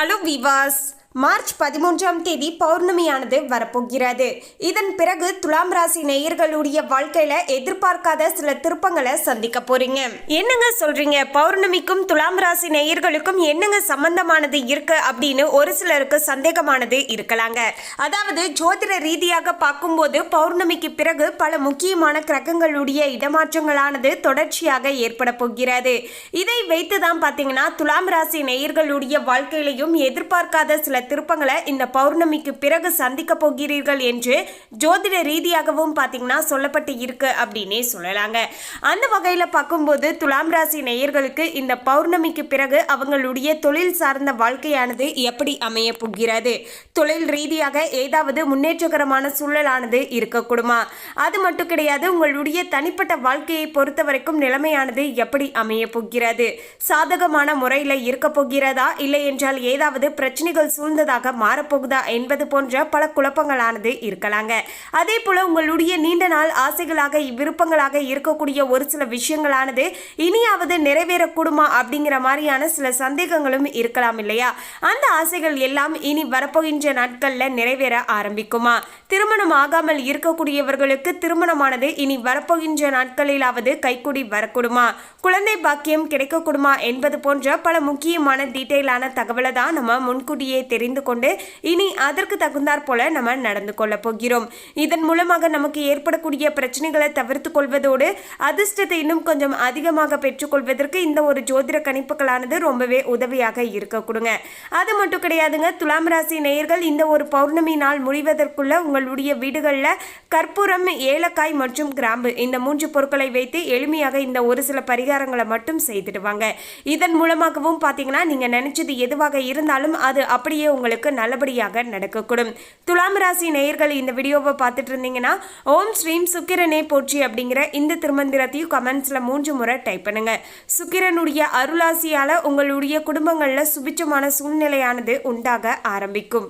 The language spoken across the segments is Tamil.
hello viewers மார்ச் பதிமூன்றாம் தேதி பௌர்ணமியானது வரப்போகிறது. இதன் பிறகு துலாம் ராசி நேயர்களுடைய வாழ்க்கையில எதிர்பார்க்காத சில திருப்பங்களை சந்திக்க போறீங்க. என்னங்க சொல்றீங்க? பௌர்ணமிக்கும் துலாம் ராசி நேயர்களுக்கும் என்னங்க சம்பந்தமானது இருக்கு அப்படின்னு ஒரு சிலருக்கு சந்தேகமானது இருக்கலாங்க. அதாவது ஜோதிட ரீதியாக பார்க்கும்போது பௌர்ணமிக்கு பிறகு பல முக்கியமான கிரகங்களுடைய இடமாற்றங்களானது தொடர்ச்சியாக ஏற்பட போகிறது. இதை வைத்து தான் பார்த்தீங்கன்னா துலாம் ராசி நேயர்களுடைய வாழ்க்கையிலையும் எதிர்பார்க்காத சில திருப்பங்களை இந்த பௌர்ணமிக்கு பிறகு சந்திக்க போகிறீர்கள் என்று ஜோதிட ரீதியாகவும் பார்த்தீங்கன்னா சொல்லப்பட்டு இருக்கு அப்படின்னே சொல்லலாங்க. அந்த வகையில் பார்க்கும்போது துலாம் ராசி நேயர்களுக்கு இந்த பௌர்ணமிக்கு பிறகு அவங்களுடைய தொழில் சார்ந்த வாழ்க்கையானது எப்படி அமைய போகிறது? தொழில் ரீதியாக ஏதாவது முன்னேற்றகரமான சூழலானது இருக்கக்கூடுமா? அது மட்டும் கிடையாது உங்களுடைய தனிப்பட்ட வாழ்க்கையை பொறுத்த வரைக்கும் நிலைமையானது எப்படி அமைய போகிறது? சாதகமான முறையில் இருக்க போகிறதா? இல்லை என்றால் ஏதாவது பிரச்சனைகள் சூழ்ந்ததாக மாறப்போகுதா என்பது போன்ற பல குழப்பங்களானது இருக்கலாங்க. அதே போல உங்களுடைய நீண்ட நாள் ஆசைகளாக விருப்பங்களாக இருக்கக்கூடிய ஒரு சில விஷயங்களானது இனியாவது நிறைவேறக்கூடுமா அப்படிங்கிற மாதிரியான சில சந்தேகங்களும் இருக்கலாம் இல்லையா? அந்த ஆசைகள் எல்லாம் இனி வரப்போகின்ற நாட்கள்ல நிறைவேற ஆரம்பிக்குமா? திருமணம் ஆகாமல் இருக்கக்கூடியவர்களுக்கு திருமணமானது இனி வரப்போகின்ற நாட்களிலாவது கைக்கூடி வரக்கூடுமா? குழந்தை பாக்கியம் கிடைக்கக்கூடுமா என்பது போன்ற பல முக்கியமான டீட்டெயிலான தகவலை தான் நம்ம முன்கூட்டியே தெரிந்து கொண்டு இனி அதற்கு தகுந்தாற் போல நம்ம நடந்து கொள்ள போகிறோம். இதன் மூலமாக நமக்கு ஏற்படக்கூடிய பிரச்சனைகளை தவிர்த்து கொள்வதோடு அதிர்ஷ்டத்தை இன்னும் கொஞ்சம் அதிகமாக பெற்றுக்கொள்வதற்கு இந்த ஒரு ஜோதிட கணிப்புகளானது ரொம்பவே உதவியாக இருக்க கொடுங்க. அது மட்டும் கிடையாதுங்க துலாம் ராசி நேயர்கள் இந்த ஒரு பௌர்ணமி நாள் முடிவதற்குள்ள உங்களுடைய வீடுகளில் கற்பூரம் ஏலக்காய் மற்றும் கிராம்பு இந்த மூன்று பொருட்களை வைத்து எளிமையாக இந்த ஒரு சில பரிகாரங்களை மட்டும் செய்துடுவாங்க. இதன் மூலமாகவும் பார்த்தீங்கன்னா நீங்கள் நினைச்சது எதுவாக இருந்தாலும் அது அப்படியே உங்களுக்கு நல்லபடியாக நடக்கக்கூடும். துலாம் ராசி நேயர்கள் இந்த வீடியோவை பார்த்துட்டு இருந்தீங்கன்னா ஓம் ஸ்ரீம் சுக்கிரனே போற்றி அப்படிங்கிற இந்த திருமந்திரத்தையும் கமெண்ட்ஸில் மூன்று முறை டைப் பண்ணுங்க. சுக்கிரனுடைய அருளாசியால் உங்களுடைய குடும்பங்களில் சுபிச்சமான சூழ்நிலையானது உண்டாக ஆரம்பிக்கும்.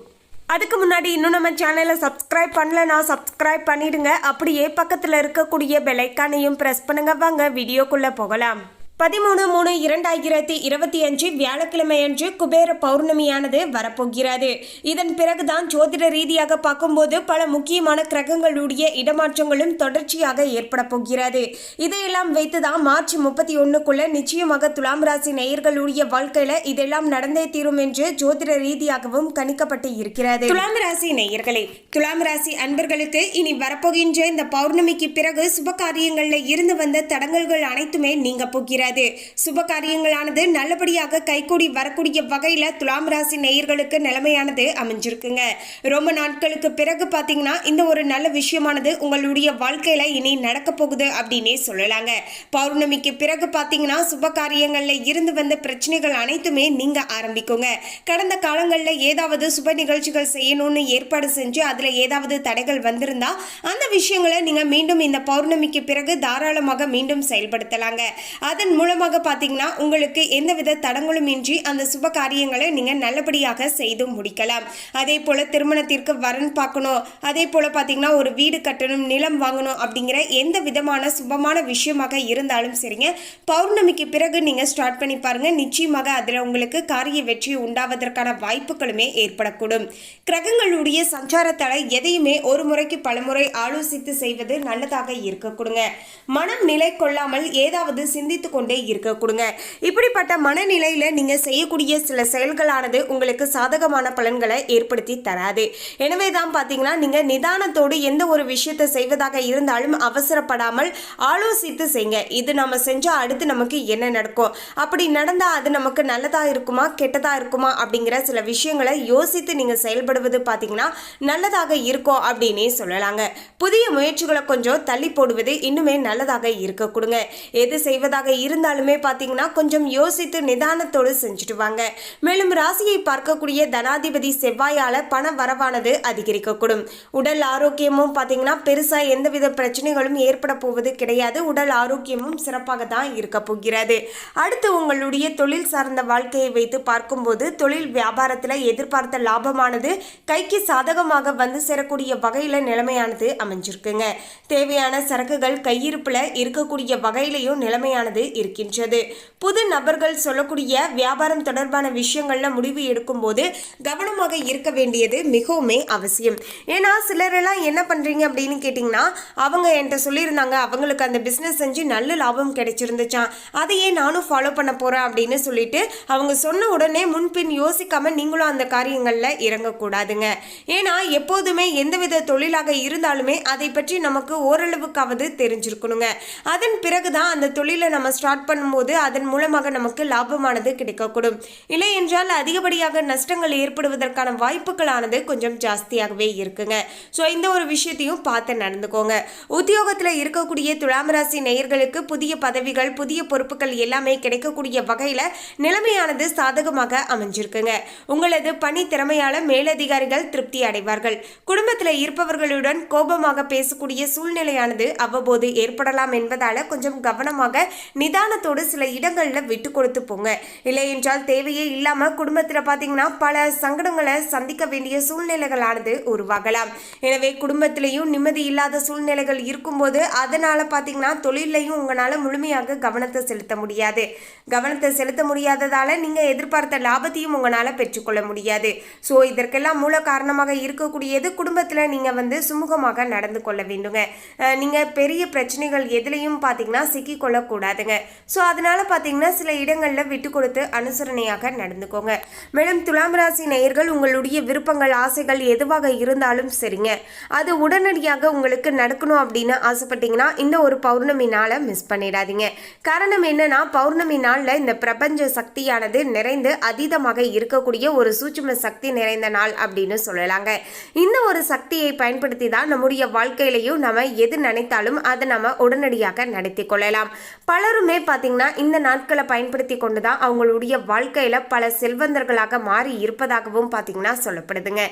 அதுக்கு முன்னாடி இன்னும் நம்ம சேனலை சப்ஸ்கிரைப் பண்ணலனா சப்ஸ்கிரைப் பண்ணிடுங்க. அப்படியே பக்கத்தில் இருக்கக்கூடிய பெலைக்கானையும் ப்ரெஸ் பண்ணுங்க. வாங்க வீடியோக்குள்ளே போகலாம். பதிமூணு மூணு இரண்டாயிரத்தி இருபத்தி அஞ்சு வியாழக்கிழமை அன்று குபேர பௌர்ணமியானது வரப்போகிறது. இதன் பிறகுதான் ஜோதிட ரீதியாக பார்க்கும்போது பல முக்கியமான கிரகங்களுடைய இடமாற்றங்களும் தொடர்ச்சியாக ஏற்பட போகிறது. இதையெல்லாம் வைத்துதான் மார்ச் முப்பத்தி ஒன்றுக்குள்ள நிச்சயமாக துலாம் ராசி நேயர்களுடைய வாழ்க்கையில இதெல்லாம் நடந்தே தீரும் என்று ஜோதிட ரீதியாகவும் கணிக்கப்பட்டு இருக்கிறது. துலாம் ராசி நேயர்களே துலாம் ராசி அன்பர்களுக்கு இனி வரப்போகின்ற இந்த பௌர்ணமிக்கு பிறகு சுப காரியங்களில் இருந்து வந்த தடங்கல்கள் அனைத்துமே நீங்க போகிறது சுப காரியங்களானது நல்லபடியாக கைகூடி வரக்கூடிய வகையில் துலாம் ராசி நேயர்களுக்கு நிலைமையானது அமைஞ்சிருக்குங்க. ரொம்ப நாட்களுக்கு பிறகு பார்த்தீங்கன்னா இந்த ஒரு நல்ல விஷயமானது உங்களுடைய வாழ்க்கையில் இனி நடக்க போகுது அப்படின்னே சொல்லலாங்க. பௌர்ணமிக்கு பிறகு பார்த்தீங்கன்னா சுப காரியங்களில் இருந்து வந்த பிரச்சனைகள் அனைத்துமே நீங்கள் ஆரம்பிக்குங்க. கடந்த காலங்களில் ஏதாவது சுப நிகழ்ச்சிகள் செய்யணும்னு ஏற்பாடு செஞ்சு அதில் ஏதாவது தடைகள் வந்திருந்தா அந்த விஷயங்களை நீங்கள் மீண்டும் இந்த பௌர்ணமிக்கு பிறகு தாராளமாக மீண்டும் செயல்படுத்தலாங்க. அதன் மூலமாக பார்த்தீங்கன்னா உங்களுக்கு எந்தவித தடங்களும் இன்றி அந்த சுப காரியங்களை நீங்கள் நல்லபடியாக செய்து முடிக்கலாம். அதே போல் திருமணத்திற்கு வரன் பார்க்கணும். அதே போல் பார்த்தீங்கன்னா ஒரு வீடு கட்டணும் நிலம் வாங்கணும் அப்படிங்கிற எந்த விதமான சுபமான விஷயமாக இருந்தாலும் சரிங்க. பௌர்ணமிக்கு பிறகு நீங்கள் ஸ்டார்ட் பண்ணி பாருங்கள் நிச்சயமாக அதில் உங்களுக்கு காரிய வெற்றி உண்டாவதற்கான வாய்ப்புகளுமே ஏற்படக்கூடும். கிரகங்களுடைய சஞ்சாரத்தால் எதையுமே ஒரு முறைக்கு பலமுறை ஆலோசித்து செய்வது நல்லதாக இருக்க கொடுங்க மனம் நிலை கொள்ளாமல் ஏதாவது சிந்தித்து கொண்டு இருக்க கொடுங்க. இப்படிப்பட்ட மனநிலையில நீங்க செய்யக்கூடிய சில செயல்களானது உங்களுக்கு சாதகமான பலன்களை ஏற்படுத்தி தராது. எனவே தான் பார்த்தீங்கன்னா நீங்க நிதானத்தோடு எந்த ஒரு விஷயத்தை செய்வதாக இருந்தாலும் அவசரப்படாமல் ஆலோசித்து செய்யுங்க இது நம்ம செஞ்சா அடுத்து நமக்கு என்ன நடக்கும்? அப்படி நடந்தா அது நமக்கு நல்லதா இருக்குமா கெட்டதா இருக்குமா அப்படிங்கிற சில விஷயங்களை யோசித்து நீங்க செயல்படுவது பார்த்தீங்கன்னா நல்லதாக இருக்கும் அப்படின்னே சொல்லலாங்க. புதிய முயற்சிகளை கொஞ்சம் தள்ளி போடுவது இன்னுமே நல்லதாக இருக்க கொடுங்க. எது செய்வதாக இருந்தாலுமே பார்த்தீங்கன்னா கொஞ்சம் யோசித்து நிதானத்தோடு செஞ்சுட்டு வாங்க மேலும் ராசியை பார்க்கக்கூடிய தனாதிபதி செவ்வாயால பண வரவானது அதிகரிக்கக்கூடும். உடல் ஆரோக்கியமும் பார்த்தீங்கன்னா பெருசாக எந்தவித பிரச்சனைகளும் ஏற்பட போவது கிடையாது. உடல் ஆரோக்கியமும் சிறப்பாக தான் இருக்க போகிறது. அடுத்து உங்களுடைய தொழில் சார்ந்த வாழ்க்கையை வைத்து பார்க்கும்போது தொழில் வியாபாரத்தில் எதிர்பார்த்த லாபமானது கைக்கு சாதகமாக வந்து சேரக்கூடிய வகையில் நிலைமையானது அமைஞ்சிருக்குங்க. தேவையான சரக்குகள் கையிருப்பில் இருக்கக்கூடிய வகையிலையும் நிலைமையானது இருக்கு இருக்கின்றது. புது நபர்கள் சொல்லக்கூடிய வியாபாரம் தொடர்பான விஷயங்கள்ல முடிவு எடுக்கும்போது கவனமாக இருக்க வேண்டியது மிகவுமே அவசியம். ஏன்னா சிலரெல்லாம் என்ன பண்றீங்க அப்படின்னு கேட்டிங்கன்னா அவங்க என்கிட்ட சொல்லியிருந்தாங்க. அவங்களுக்கு அந்த பிஸ்னஸ் செஞ்சு நல்ல லாபம் கிடைச்சிருந்துச்சான் அதையே நானும் ஃபாலோ பண்ண போறேன் அப்படின்னு சொல்லிட்டு அவங்க சொன்ன உடனே முன்பின் யோசிக்காம நீங்களும் அந்த காரியங்களில் இறங்கக்கூடாதுங்க. ஏன்னா எப்போதுமே எந்தவித தொழிலாக இருந்தாலுமே அதை பற்றி நமக்கு ஓரளவுக்காவது தெரிஞ்சிருக்கணுங்க. அதன் பிறகுதான் அந்த தொழிலை நம்ம ஸ்டார்ட் பண்ணும்போது அதன் மூலமாக நமக்கு லாபமானது கிடைக்கக்கூடும். இல்லை என்றால் அதிகப்படியாக நஷ்டங்கள் ஏற்படுவதற்கான வாய்ப்புகளானது கொஞ்சம் ஜாஸ்தியாகவே இருக்குங்க. ஸோ இந்த ஒரு விஷயத்தையும் பார்த்து நடந்துக்கோங்க. உத்தியோகத்தில் இருக்கக்கூடிய துலாம் ராசி நேயர்களுக்கு புதிய பதவிகள் புதிய பொறுப்புகள் எல்லாமே கிடைக்கக்கூடிய வகையில் நிலைமையானது சாதகமாக அமைஞ்சிருக்குங்க. உங்களது பணி திறமையால மேலதிகாரிகள் திருப்தி அடைவார்கள். குடும்பத்தில் இருப்பவர்களுடன் கோபமாக பேசக்கூடிய சூழ்நிலையானது அவ்வப்போது ஏற்படலாம் என்பதால கொஞ்சம் கவனமாக நிதானத்தோடு சில இடங்களில் விட்டு கொடுத்து போங்க. இல்லை என்றால் தேவையே இல்லாமல் குடும்பத்தில் பார்த்தீங்கன்னா பல சங்கடங்களை சந்திக்க வேண்டிய சூழ்நிலைகளானது உருவாகலாம். எனவே குடும்பத்திலையும் நிம்மதி இல்லாத சூழ்நிலைகள் இருக்கும்போது அதனால் பார்த்தீங்கன்னா தொழிலையும் உங்களால் முழுமையாக கவனத்தை செலுத்த முடியாது. கவனத்தை செலுத்த முடியாததால் நீங்கள் எதிர்பார்த்த லாபத்தையும் உங்களால் பெற்றுக்கொள்ள முடியாது. ஸோ இதற்கெல்லாம் மூல காரணமாக இருக்கக்கூடியது குடும்பத்தில் நீங்கள் வந்து சுமூகமாக நடந்து கொள்ள வேண்டுங்க. நீங்கள் பெரிய பிரச்சனைகள் எதுலையும் பார்த்தீங்கன்னா சிக்கிக்கொள்ளக்கூடாதுங்க ஸோ அதனால பார்த்தீங்கன்னா சில இடங்களில் விட்டு கொடுத்து அனுசரணையாக நடந்துக்கோங்க. மேலும் துலாம் ராசி நேயர்கள் உங்களுடைய விருப்பங்கள் ஆசைகள் எதுவாக இருந்தாலும் சரிங்க. அது உடனடியாக உங்களுக்கு நடக்கணும் அப்படின்னு ஆசைப்பட்டீங்கன்னா இந்த ஒரு பௌர்ணமி நாளை மிஸ் பண்ணிடாதீங்க. காரணம் என்னன்னா பௌர்ணமி நாளில் இந்த பிரபஞ்ச சக்தியானது நிறைந்து அதீதமாக இருக்கக்கூடிய ஒரு சூட்சும சக்தி நிறைந்த நாள் அப்படின்னு சொல்லலாங்க. இந்த ஒரு சக்தியை பயன்படுத்தி தான் நம்முடைய வாழ்க்கையிலையும் நம்ம எது நினைத்தாலும் அதை நம்ம உடனடியாக நடத்தி கொள்ளலாம். பலருமே பார்த்தீங்கன்னா இந்த நாட்களை பயன்படுத்தி கொண்டு தான் அவங்களுடைய வாழ்க்கையில் பல செல்வந்தர்களாக மாறி இருப்பதாகவும் பார்த்தீங்கன்னா சொல்லப்படுதுங்க.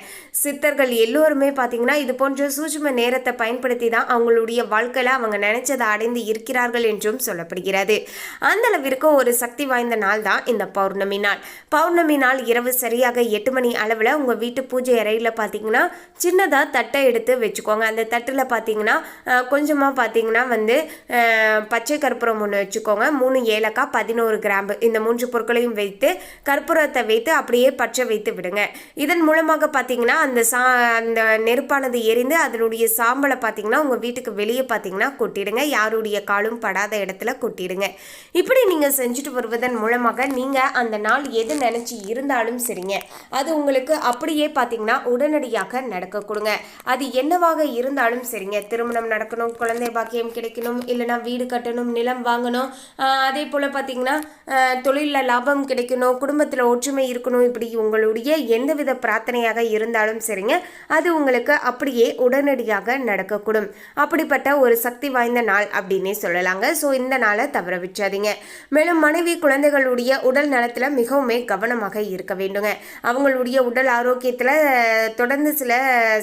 சித்தர்கள் எல்லோருமே பார்த்தீங்கன்னா இது போன்ற சூட்சும நேரத்தை பயன்படுத்தி தான் அவங்களுடைய வாழ்க்கையில் அவங்க நினைச்சதை அடைந்து இருக்கிறார்கள் என்றும் சொல்லப்படுகிறது. அந்த அளவிற்கு ஒரு சக்தி வாய்ந்த நாள் தான் இந்த பௌர்ணமி நாள். பௌர்ணமி நாள் இரவு சரியாக எட்டு மணி அளவில் உங்கள் வீட்டு பூஜை அறையில் பார்த்தீங்கன்னா சின்னதாக தட்டை எடுத்து வச்சுக்கோங்க. அந்த தட்டில் பார்த்தீங்கன்னா கொஞ்சமாக பார்த்தீங்கன்னா வந்து பச்சை கற்பூரம் ஒன்று வச்சுக்கோங்க. மூணு ஏலக்காய் பதினோரு கிராம்பு. இந்த மூன்று பொருட்களையும் வைத்து கற்பூரத்தை வைத்து அப்படியே பற்ற வைத்து விடுங்க. இதன் மூலமாக பார்த்தீங்கன்னா அந்த சா அந்த நெருப்பானது எரிந்து அதனுடைய சாம்பலை பார்த்தீங்கன்னா உங்கள் வீட்டுக்கு வெளியே பார்த்தீங்கன்னா கொட்டிடுங்க. யாருடைய காலும் படாத இடத்துல கொட்டிடுங்க. இப்படி நீங்கள் செஞ்சுட்டு வருவதன் மூலமாக நீங்கள் அந்த நாள் எது நினச்சி இருந்தாலும் சரிங்க. அது உங்களுக்கு அப்படியே பார்த்தீங்கன்னா உடனடியாக நடக்க கொடுங்க. அது என்னவாக இருந்தாலும் சரிங்க. திருமணம் நடக்கணும் குழந்தை பாக்கியம் கிடைக்கணும் இல்லைன்னா வீடு கட்டணும் நிலம் வாங்கணும் அதே போல் பார்த்தீங்கன்னா தொழிலில் லாபம் கிடைக்கணும் குடும்பத்தில் ஒற்றுமை இருக்கணும் இப்படி உங்களுடைய எந்தவித பிரார்த்தனையாக இருந்தாலும் சரிங்க அது உங்களுக்கு அப்படியே உடனடியாக நடக்கக்கூடும். அப்படிப்பட்ட ஒரு சக்தி வாய்ந்த நாள் அப்படின்னே சொல்லலாங்க. ஸோ இந்த நாளை தவற விச்சாதீங்க மேலும் மனைவி குழந்தைகளுடைய உடல் நலத்தில் மிகவுமே கவனமாக இருக்க வேண்டுங்க. அவங்களுடைய உடல் ஆரோக்கியத்தில் தொடர்ந்து சில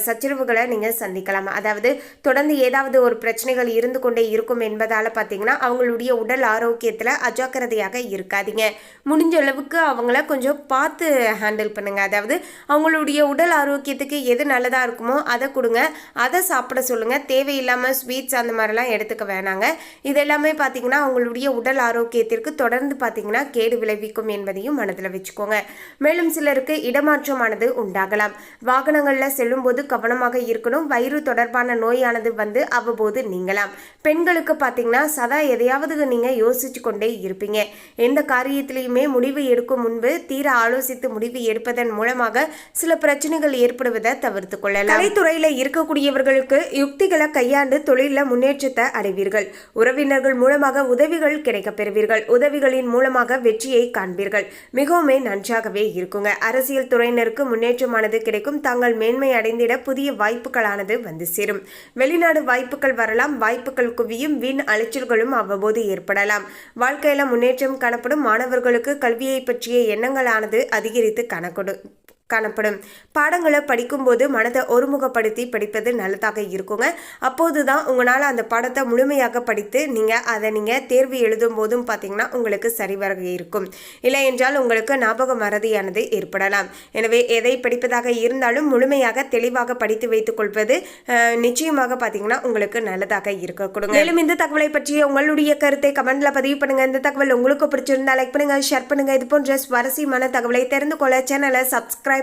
சச்சரவுகளை நீங்கள் சந்திக்கலாம். அதாவது தொடர்ந்து ஏதாவது ஒரு பிரச்சனைகள் இருந்து கொண்டே இருக்கும் என்பதால் பார்த்தீங்கன்னா அவங்களுடைய உடல் ஆரோக்கியத்தில் அஜாக்கிரதையாக இருக்காதீங்க. முடிஞ்ச அளவுக்கு அவங்கள கொஞ்சம் பார்த்து ஹேண்டில் பண்ணுங்க. அதாவது அவங்களுடைய உடல் ஆரோக்கியத்துக்கு எது நல்லதாக இருக்குமோ அதை கொடுங்க. அதை சாப்பிட சொல்லுங்கள் தேவையில்லாமல் ஸ்வீட்ஸ் அந்த மாதிரிலாம் எடுத்துக்க வேணாங்க. இது எல்லாமே பார்த்தீங்கன்னா அவங்களுடைய உடல் ஆரோக்கியத்திற்கு தொடர்ந்து பார்த்தீங்கன்னா கேடு விளைவிக்கும் என்பதையும் மனதில் வச்சுக்கோங்க. மேலும் சிலருக்கு இடமாற்றமானது உண்டாகலாம். வாகனங்களில் செல்லும்போது கவனமாக இருக்கணும். வயிறு தொடர்பான நோயானது வந்து அவ்வப்போது நீங்கலாம். பெண்களுக்கு பார்த்தீங்கன்னா சதா எதையாவது நீங்கள் யோசிச்சு கொண்டே இருப்பீங்க. எந்த காரியத்திலையுமே முடிவு எடுக்கும் முன்பு தீர ஆலோசித்து முடிவு எடுப்பதன் மூலமாக சில பிரச்சனைகள் ஏற்படுவதை தவிர்த்து கொள்ளலாம். கலைத்துறையில் இருக்கக்கூடியவர்களுக்கு யுக்திகளை கையாண்டு தொழிலில் முன்னேற்றத்தை அடைவீர்கள் உறவினர்கள் மூலமாக உதவிகள் கிடைக்கப் பெறுவீர்கள். உதவிகளின் மூலமாக வெற்றியை காண்பீர்கள். மிகவுமே நன்றாகவே இருக்குங்க. அரசியல் துறையினருக்கு முன்னேற்றமானது கிடைக்கும். தாங்கள் மேன்மை அடைந்திட புதிய வாய்ப்புகளானது வந்து சேரும். வெளிநாடு வாய்ப்புகள் வரலாம். வாய்ப்புகள் குவியும். வீண் அலைச்சல்களும் அவ்வப்போது ஏற்படலாம். வாழ்க்கையில முன்னேற்றம் காணப்படும் மாணவர்களுக்கு கல்வியை பற்றிய எண்ணங்களானது அதிகரித்து கணக்கொடு காணப்படும். பாடங்களை படிக்கும்போது மனதை ஒருமுகப்படுத்தி படிப்பது நல்லதாக இருக்குங்க. அப்போது தான் உங்களால் அந்த பாடத்தை முழுமையாக படித்து நீங்கள் அதை நீங்கள் தேர்வு எழுதும் போதும் பார்த்தீங்கன்னா உங்களுக்கு சரிவர இருக்கும். இல்லை என்றால் உங்களுக்கு ஞாபக மறதியானது ஏற்படலாம். எனவே எதை படிப்பதாக இருந்தாலும் முழுமையாக தெளிவாக படித்து வைத்துக் கொள்வது நிச்சயமாக பார்த்தீங்கன்னா உங்களுக்கு நல்லதாக இருக்க கொடுங்க. மேலும் இந்த தகவலை பற்றிய உங்களுடைய கருத்தை கமெண்ட்ல பதிவு பண்ணுங்க. இந்த தகவல் உங்களுக்கு பிடிச்சிருந்தா லைக் பண்ணுங்க ஷேர் பண்ணுங்க. இது போன்ற சுவாரஸ்யமான தகவலை தெரிந்து கொள்ள சேனலை சப்ஸ்கிரைப்